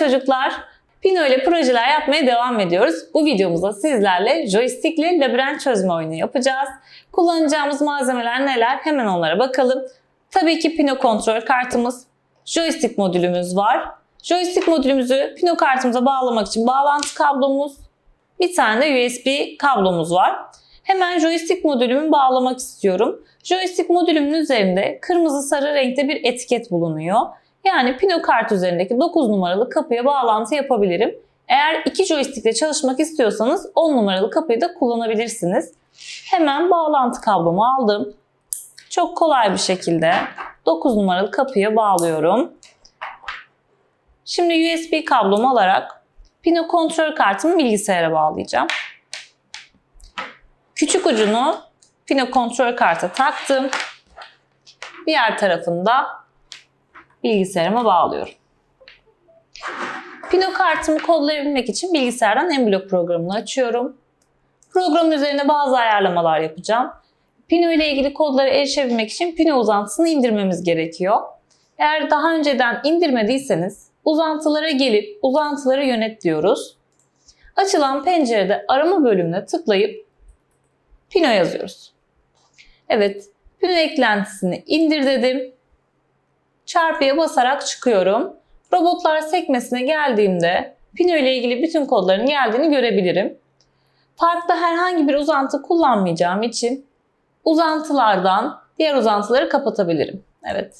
çocuklar. Pino ile projeler yapmaya devam ediyoruz. Bu videomuzda sizlerle joystickle labirent çözme oyunu yapacağız. Kullanacağımız malzemeler neler? Hemen onlara bakalım. Tabii ki Pino kontrol kartımız, joystick modülümüz var. Joystick modülümüzü Pino kartımıza bağlamak için bağlantı kablomuz, bir tane de USB kablomuz var. Hemen joystick modülümü bağlamak istiyorum. Joystick modülümün üzerinde kırmızı sarı renkte bir etiket bulunuyor. Yani Pino kart üzerindeki 9 numaralı kapıya bağlantı yapabilirim. Eğer iki joystick ile çalışmak istiyorsanız 10 numaralı kapıyı da kullanabilirsiniz. Hemen bağlantı kablomu aldım. Çok kolay bir şekilde 9 numaralı kapıya bağlıyorum. Şimdi USB kablomu alarak Pino kontrol kartımı bilgisayara bağlayacağım. Küçük ucunu Pino kontrol karta taktım. Diğer tarafında bilgisayarıma bağlıyorum. Pino kartımı kodlayabilmek için bilgisayardan Emblock programını açıyorum. Programın üzerine bazı ayarlamalar yapacağım. Pino ile ilgili kodlara erişebilmek için Pino uzantısını indirmemiz gerekiyor. Eğer daha önceden indirmediyseniz uzantılara gelip uzantıları yönet diyoruz. Açılan pencerede arama bölümüne tıklayıp Pino yazıyoruz. Evet, Pino eklentisini indir dedim. Çarpıya basarak çıkıyorum. Robotlar sekmesine geldiğimde Pino ile ilgili bütün kodların geldiğini görebilirim. Parkta herhangi bir uzantı kullanmayacağım için uzantılardan diğer uzantıları kapatabilirim. Evet.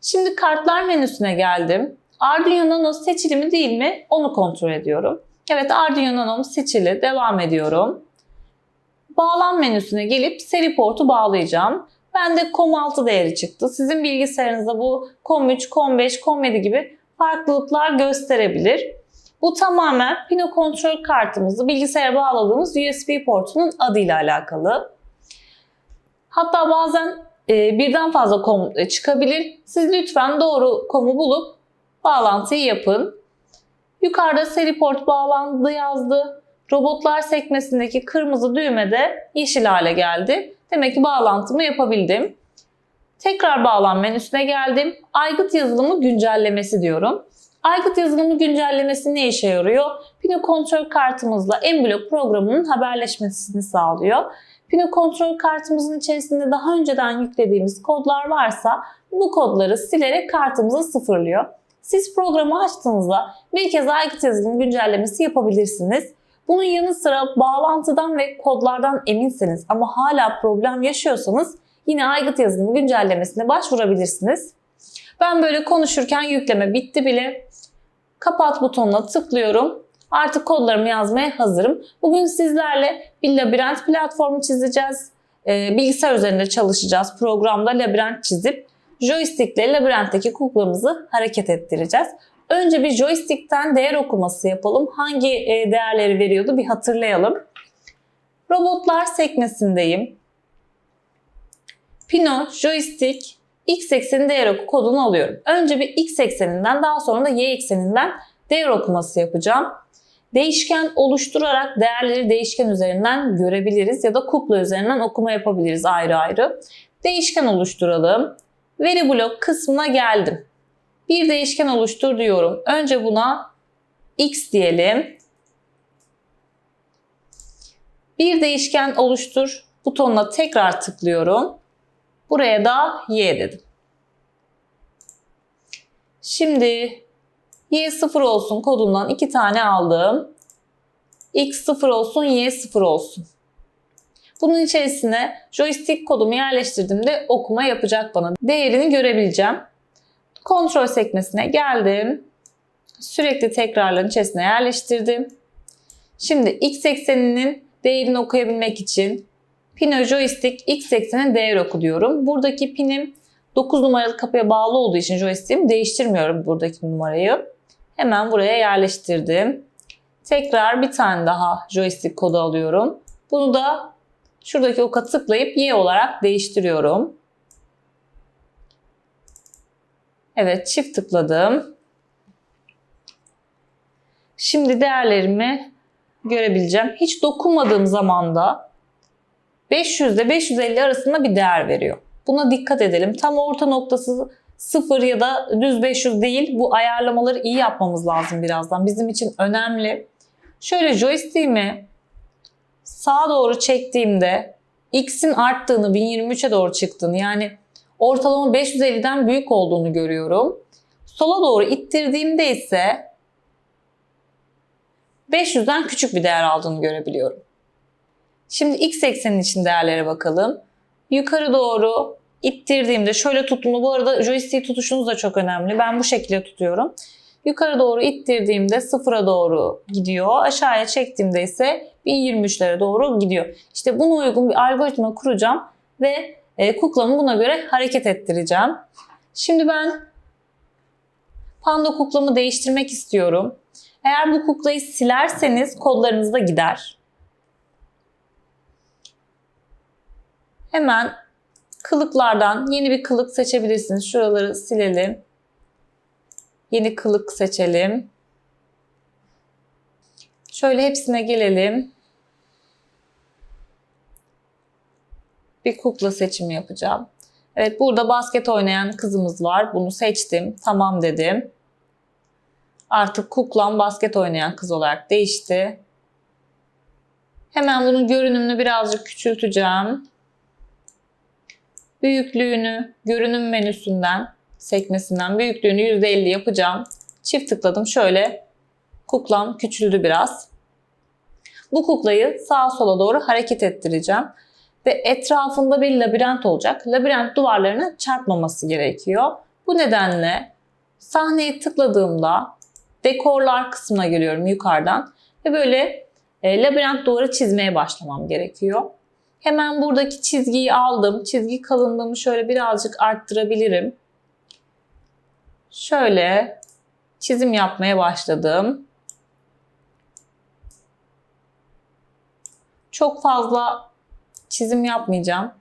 Şimdi kartlar menüsüne geldim. Arduino Nano seçili mi değil mi onu kontrol ediyorum. Evet Arduino Nano seçili. Devam ediyorum. Bağlam menüsüne gelip seri portu bağlayacağım. Bende COM6 değeri çıktı. Sizin bilgisayarınızda bu COM3, COM5, COM7 gibi farklılıklar gösterebilir. Bu tamamen Pino kontrol kartımızı bilgisayara bağladığımız USB portunun adıyla alakalı. Hatta bazen e, birden fazla kom çıkabilir. Siz lütfen doğru komu bulup bağlantıyı yapın. Yukarıda seri port bağlandı yazdı. Robotlar sekmesindeki kırmızı düğme de yeşil hale geldi. Demek ki bağlantımı yapabildim. Tekrar bağlan menüsüne geldim. Aygıt yazılımı güncellemesi diyorum. Aygıt yazılımı güncellemesi ne işe yarıyor? Pino kontrol kartımızla Emblock programının haberleşmesini sağlıyor. Pino kontrol kartımızın içerisinde daha önceden yüklediğimiz kodlar varsa bu kodları silerek kartımızı sıfırlıyor. Siz programı açtığınızda bir kez aygıt yazılım güncellemesi yapabilirsiniz. Bunun yanı sıra bağlantıdan ve kodlardan eminseniz ama hala problem yaşıyorsanız yine aygıt yazılımı güncellemesine başvurabilirsiniz. Ben böyle konuşurken yükleme bitti bile. Kapat butonuna tıklıyorum. Artık kodlarımı yazmaya hazırım. Bugün sizlerle bir labirent platformu çizeceğiz. Ee, bilgisayar üzerinde çalışacağız. Programda labirent çizip joystick ile labirentteki kuklamızı hareket ettireceğiz. Önce bir joystick'ten değer okuması yapalım. Hangi e, değerleri veriyordu bir hatırlayalım. Robotlar sekmesindeyim. Pino, joystick, x ekseni değer oku kodunu alıyorum. Önce bir x ekseninden daha sonra da y ekseninden değer okuması yapacağım. Değişken oluşturarak değerleri değişken üzerinden görebiliriz ya da kukla üzerinden okuma yapabiliriz ayrı ayrı. Değişken oluşturalım. Veri blok kısmına geldim. Bir değişken oluştur diyorum. Önce buna x diyelim. Bir değişken oluştur butonuna tekrar tıklıyorum. Buraya da y dedim. Şimdi y 0 olsun kodundan iki tane aldım. x 0 olsun, y 0 olsun. Bunun içerisine joystick kodumu yerleştirdiğimde okuma yapacak bana. Değerini görebileceğim. Kontrol sekmesine geldim. Sürekli tekrarların içerisine yerleştirdim. Şimdi x ekseninin değerini okuyabilmek için Pino joystick x eksenin değer oku diyorum. Buradaki pinim 9 numaralı kapıya bağlı olduğu için joystick'imi değiştirmiyorum buradaki numarayı. Hemen buraya yerleştirdim. Tekrar bir tane daha joystick kodu alıyorum. Bunu da şuradaki oka tıklayıp y olarak değiştiriyorum. Evet çift tıkladım. Şimdi değerlerimi görebileceğim. Hiç dokunmadığım zamanda 500 ile 550 arasında bir değer veriyor. Buna dikkat edelim. Tam orta noktası 0 ya da düz 500 değil. Bu ayarlamaları iyi yapmamız lazım birazdan. Bizim için önemli. Şöyle joystick'imi sağa doğru çektiğimde x'in arttığını 1023'e doğru çıktığını yani ortalama 550'den büyük olduğunu görüyorum. Sola doğru ittirdiğimde ise 500'den küçük bir değer aldığını görebiliyorum. Şimdi x eksenin için değerlere bakalım. Yukarı doğru ittirdiğimde şöyle tuttuğumda bu arada joystick tutuşunuz da çok önemli. Ben bu şekilde tutuyorum. Yukarı doğru ittirdiğimde sıfıra doğru gidiyor. Aşağıya çektiğimde ise 1023'lere doğru gidiyor. İşte buna uygun bir algoritma kuracağım ve e, kuklamı buna göre hareket ettireceğim. Şimdi ben panda kuklamı değiştirmek istiyorum. Eğer bu kuklayı silerseniz kodlarınız da gider. Hemen kılıklardan yeni bir kılık seçebilirsiniz. Şuraları silelim. Yeni kılık seçelim. Şöyle hepsine gelelim. Bir kukla seçimi yapacağım. Evet burada basket oynayan kızımız var. Bunu seçtim. Tamam dedim. Artık kuklam basket oynayan kız olarak değişti. Hemen bunun görünümünü birazcık küçülteceğim. Büyüklüğünü görünüm menüsünden, sekmesinden büyüklüğünü %50 yapacağım. Çift tıkladım. Şöyle kuklam küçüldü biraz. Bu kuklayı sağa sola doğru hareket ettireceğim. Ve etrafında bir labirent olacak. Labirent duvarlarına çarpmaması gerekiyor. Bu nedenle sahneyi tıkladığımda dekorlar kısmına geliyorum yukarıdan. Ve böyle e, labirent duvarı çizmeye başlamam gerekiyor. Hemen buradaki çizgiyi aldım. Çizgi kalınlığımı şöyle birazcık arttırabilirim. Şöyle çizim yapmaya başladım. Çok fazla çizim yapmayacağım.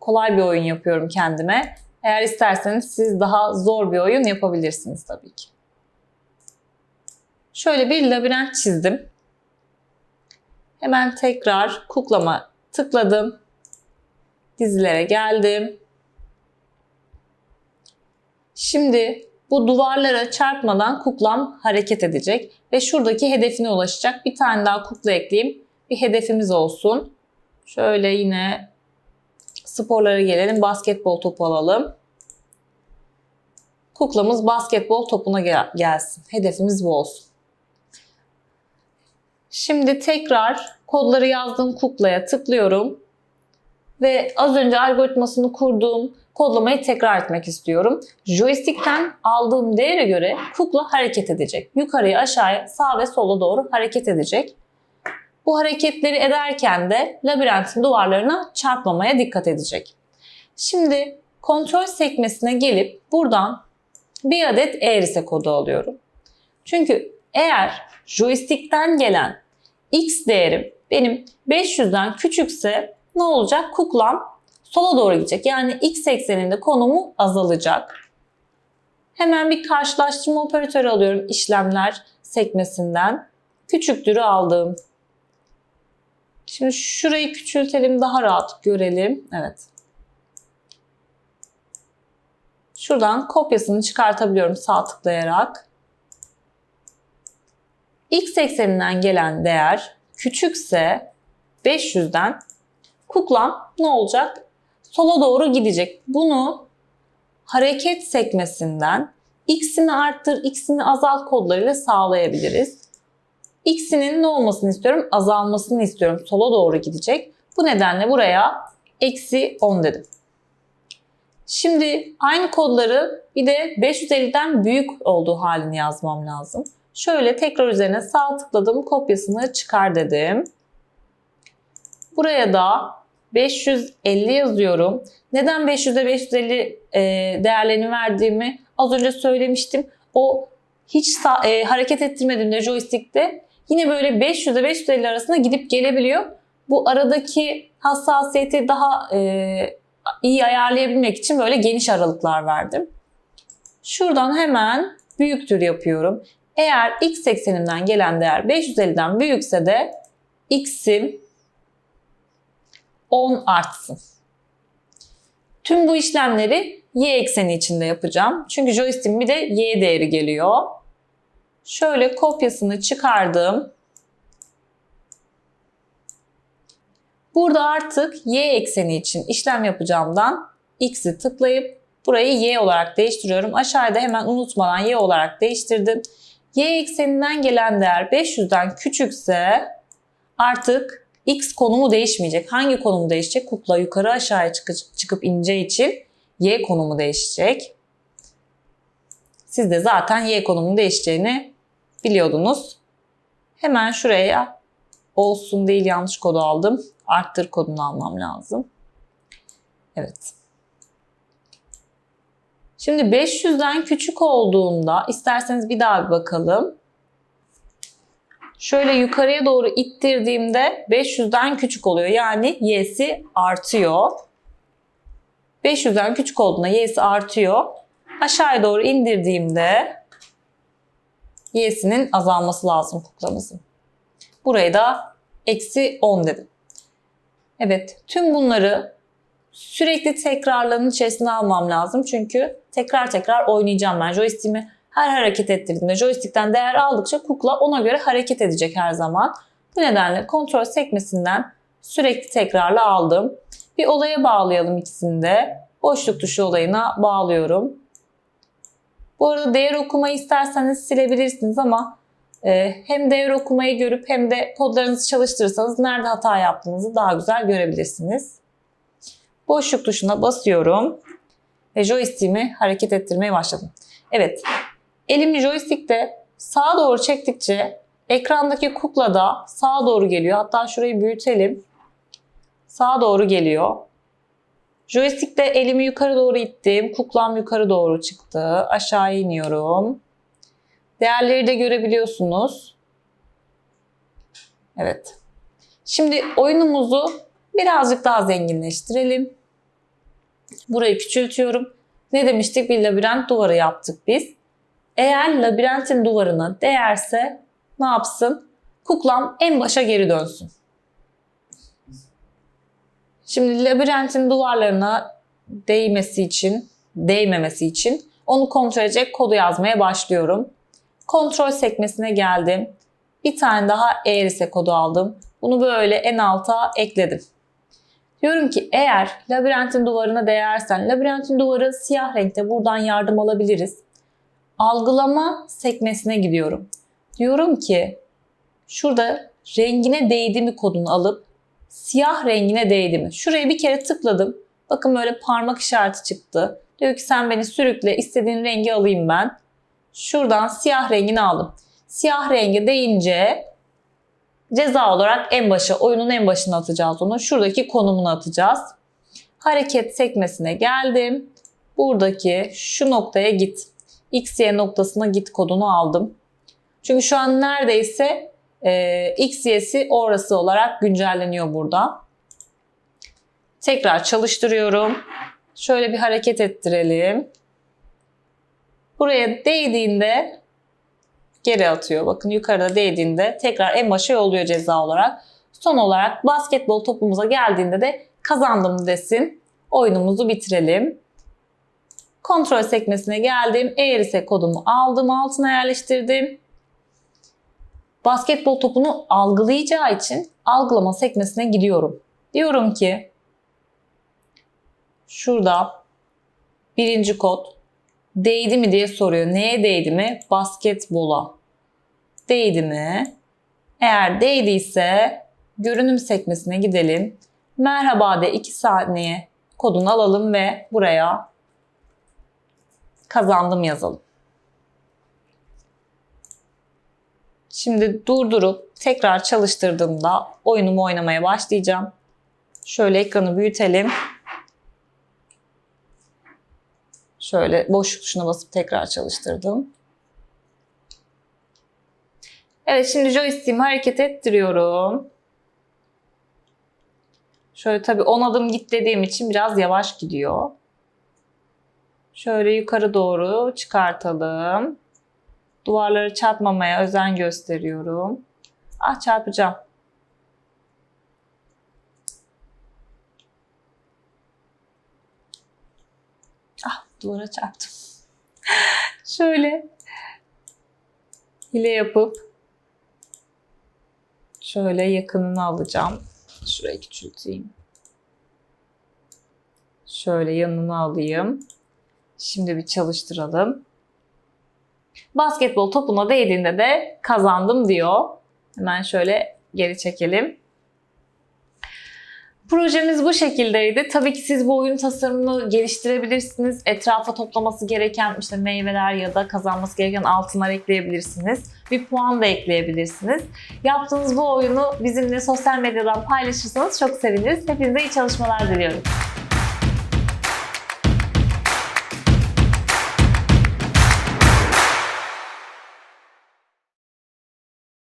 Kolay bir oyun yapıyorum kendime. Eğer isterseniz siz daha zor bir oyun yapabilirsiniz tabii ki. Şöyle bir labirent çizdim. Hemen tekrar kuklama tıkladım. Dizilere geldim. Şimdi bu duvarlara çarpmadan kuklam hareket edecek ve şuradaki hedefine ulaşacak. Bir tane daha kukla ekleyeyim. Bir hedefimiz olsun. Şöyle yine sporlara gelelim. Basketbol topu alalım. Kuklamız basketbol topuna gel gelsin. Hedefimiz bu olsun. Şimdi tekrar kodları yazdığım kuklaya tıklıyorum. Ve az önce algoritmasını kurduğum kodlamayı tekrar etmek istiyorum. Joystick'ten aldığım değere göre kukla hareket edecek. Yukarıya aşağıya sağ ve sola doğru hareket edecek. Bu hareketleri ederken de labirentin duvarlarına çarpmamaya dikkat edecek. Şimdi kontrol sekmesine gelip buradan bir adet eğrise kodu alıyorum. Çünkü eğer joystick'ten gelen x değerim benim 500'den küçükse ne olacak? Kuklam sola doğru gidecek. Yani x ekseninde konumu azalacak. Hemen bir karşılaştırma operatörü alıyorum işlemler sekmesinden. Küçüktürü aldım. Şimdi şurayı küçültelim daha rahat görelim. Evet. Şuradan kopyasını çıkartabiliyorum sağ tıklayarak. X ekseninden gelen değer küçükse 500'den kuklam ne olacak? Sola doğru gidecek. Bunu hareket sekmesinden x'ini arttır, x'ini azalt kodlarıyla sağlayabiliriz. X'inin ne olmasını istiyorum? Azalmasını istiyorum. Sola doğru gidecek. Bu nedenle buraya eksi 10 dedim. Şimdi aynı kodları bir de 550'den büyük olduğu halini yazmam lazım. Şöyle tekrar üzerine sağ tıkladım. Kopyasını çıkar dedim. Buraya da 550 yazıyorum. Neden 500'e 550 e, değerlerini verdiğimi az önce söylemiştim. O hiç e, hareket ettirmediğimde joystick'te yine böyle 500 ile 550 arasında gidip gelebiliyor. Bu aradaki hassasiyeti daha e, iyi ayarlayabilmek için böyle geniş aralıklar verdim. Şuradan hemen büyüktür yapıyorum. Eğer x eksenimden gelen değer 550'den büyükse de x'im 10 artsın. Tüm bu işlemleri y ekseni içinde yapacağım. Çünkü joystick'in bir de y değeri geliyor. Şöyle kopyasını çıkardım. Burada artık y ekseni için işlem yapacağımdan x'i tıklayıp burayı y olarak değiştiriyorum. Aşağıda hemen unutmadan y olarak değiştirdim. y ekseninden gelen değer 500'den küçükse artık x konumu değişmeyecek. Hangi konumu değişecek? Kukla yukarı aşağıya çıkıp ineceği için y konumu değişecek. Siz de zaten y konumunun değişeceğini biliyordunuz. Hemen şuraya olsun değil yanlış kodu aldım. Arttır kodunu almam lazım. Evet. Şimdi 500'den küçük olduğunda isterseniz bir daha bir bakalım. Şöyle yukarıya doğru ittirdiğimde 500'den küçük oluyor. Yani y'si artıyor. 500'den küçük olduğunda y'si artıyor. Aşağıya doğru indirdiğimde y'sinin azalması lazım kuklamızın. Burayı da eksi 10 dedim. Evet tüm bunları sürekli tekrarların içerisine almam lazım. Çünkü tekrar tekrar oynayacağım ben. Joystick'imi her hareket ettirdiğimde joystick'ten değer aldıkça kukla ona göre hareket edecek her zaman. Bu nedenle kontrol sekmesinden sürekli tekrarla aldım. Bir olaya bağlayalım ikisini de. Boşluk tuşu olayına bağlıyorum. Bu arada değer okumayı isterseniz silebilirsiniz ama e, hem değer okumayı görüp hem de kodlarınızı çalıştırırsanız nerede hata yaptığınızı daha güzel görebilirsiniz. Boşluk tuşuna basıyorum ve joystick'imi hareket ettirmeye başladım. Evet, elimi joystick'te sağa doğru çektikçe ekrandaki kukla da sağa doğru geliyor. Hatta şurayı büyütelim. Sağa doğru geliyor. Joystick'te elimi yukarı doğru ittim. Kuklam yukarı doğru çıktı. Aşağı iniyorum. Değerleri de görebiliyorsunuz. Evet. Şimdi oyunumuzu birazcık daha zenginleştirelim. Burayı küçültüyorum. Ne demiştik? Bir labirent duvarı yaptık biz. Eğer labirentin duvarına değerse ne yapsın? Kuklam en başa geri dönsün. Şimdi labirentin duvarlarına değmesi için, değmemesi için onu kontrol edecek kodu yazmaya başlıyorum. Kontrol sekmesine geldim. Bir tane daha eğrise kodu aldım. Bunu böyle en alta ekledim. Diyorum ki eğer labirentin duvarına değersen, labirentin duvarı siyah renkte buradan yardım alabiliriz. Algılama sekmesine gidiyorum. Diyorum ki şurada rengine değdi mi kodunu alıp siyah rengine değdi mi? Şuraya bir kere tıkladım. Bakın böyle parmak işareti çıktı. Diyor ki sen beni sürükle istediğin rengi alayım ben. Şuradan siyah rengini aldım. Siyah rengi deyince ceza olarak en başa, oyunun en başına atacağız onu. Şuradaki konumunu atacağız. Hareket sekmesine geldim. Buradaki şu noktaya git. X, Y noktasına git kodunu aldım. Çünkü şu an neredeyse e, X, Y'si orası olarak güncelleniyor burada. Tekrar çalıştırıyorum. Şöyle bir hareket ettirelim. Buraya değdiğinde geri atıyor. Bakın yukarıda değdiğinde tekrar en başa yolluyor ceza olarak. Son olarak basketbol topumuza geldiğinde de kazandım desin. Oyunumuzu bitirelim. Kontrol sekmesine geldim. Eğer kodumu aldım, altına yerleştirdim. Basketbol topunu algılayacağı için algılama sekmesine gidiyorum. Diyorum ki şurada birinci kod Değdi mi diye soruyor. Neye değdi mi? Basketbola. Değdi mi? Eğer değdiyse görünüm sekmesine gidelim. Merhaba de 2 saniye kodunu alalım ve buraya kazandım yazalım. Şimdi durdurup tekrar çalıştırdığımda oyunumu oynamaya başlayacağım. Şöyle ekranı büyütelim. Şöyle boş tuşuna basıp tekrar çalıştırdım. Evet şimdi joystick'imi hareket ettiriyorum. Şöyle tabii 10 adım git dediğim için biraz yavaş gidiyor. Şöyle yukarı doğru çıkartalım. Duvarları çarpmamaya özen gösteriyorum. Ah çarpacağım. Ah Duvara çarptım. Şöyle hile yapıp şöyle yakınını alacağım. Şurayı küçülteyim. Şöyle yanına alayım. Şimdi bir çalıştıralım. Basketbol topuna değdiğinde de kazandım diyor. Hemen şöyle geri çekelim. Projemiz bu şekildeydi. Tabii ki siz bu oyun tasarımını geliştirebilirsiniz. Etrafa toplaması gereken işte meyveler ya da kazanması gereken altınlar ekleyebilirsiniz. Bir puan da ekleyebilirsiniz. Yaptığınız bu oyunu bizimle sosyal medyadan paylaşırsanız çok seviniriz. Hepinize iyi çalışmalar diliyorum.